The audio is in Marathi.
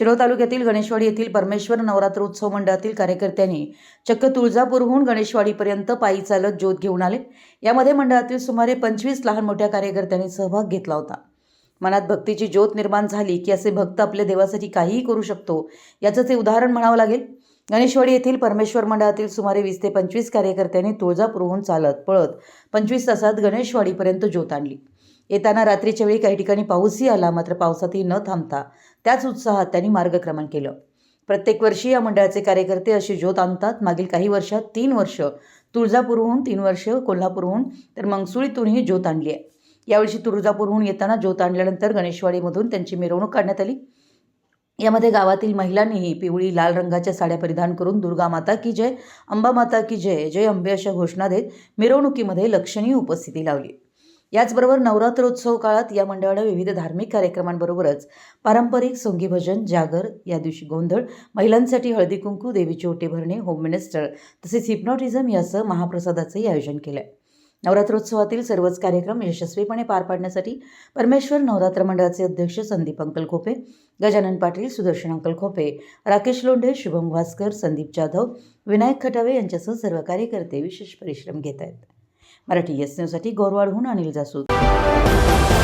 शिरोळ तालुक्यातील गणेशवाडी येथील परमेश्वर नवरात्रोत्सव मंडळातील कार्यकर्त्यांनी चक्क तुळजापूरहून गणेशवाडीपर्यंत पायी चालत ज्योत घेऊन आले. यामध्ये मंडळातील सुमारे पंचवीस लहान मोठ्या कार्यकर्त्यांनी सहभाग घेतला होता. मनात भक्तीची ज्योत निर्माण झाली की असे भक्त आपल्या देवासाठी काहीही करू शकतो याचं ते उदाहरण म्हणावं लागेल. गणेशवाडी येथील परमेश्वर मंडळातील सुमारे वीस ते पंचवीस कार्यकर्त्यांनी तुळजापूरहून चालत पळत पंचवीस तासात गणेशवाडीपर्यंत ज्योत आणली. येताना रात्रीच्या वेळी काही ठिकाणी पाऊसही आला मात्र पावसातही न थांबता त्याच उत्साहात त्यांनी मार्गक्रमण केलं. प्रत्येक वर्षी या मंडळाचे कार्यकर्ते अशी ज्योत आणतात. मागील काही वर्षात तीन वर्ष तुळजापूरहून तीन वर्ष कोल्हापूरहून तर मंगसुळीतूनही ज्योत आणली आहे. यावर्षी तुळजापूरहून येताना ज्योत आणल्यानंतर गणेशवाडीमधून त्यांची मिरवणूक काढण्यात आली. यामध्ये गावातील महिलांनीही पिवळी लाल रंगाच्या साड्या परिधान करून दुर्गा माता की जय अंबा माता की जय जय अंबे अशा घोषणा देत मिरवणुकीमध्ये लक्षणीय उपस्थिती लावली. याचबरोबर नवरात्रोत्सव काळात या मंडळानं विविध धार्मिक कार्यक्रमांबरोबरच पारंपरिक सोंगी भजन जागर या दिवशी गोंधळ महिलांसाठी हळदी कुंकू देवीची ओटी भरणे होम मिनिस्टर तसेच हिप्नॉटिझम यासह महाप्रसादाचंही आयोजन केलं आहे नवरात्रोत्सवातील सर्वच कार्यक्रम यशस्वीपणे पार पाडण्यासाठी परमेश्वर नवरात्र मंडळाचे अध्यक्ष संदीप अंकल खोपे गजानन पाटील सुदर्शन अंकल खोपे राकेश लोंढे शुभम भास्कर संदीप जाधव विनायक खटावे यांच्यासह सर्व कार्यकर्ते विशेष परिश्रम घेत आहेत. मराठी एस न्यूजसाठी गोरवाडहून अनिल जासूद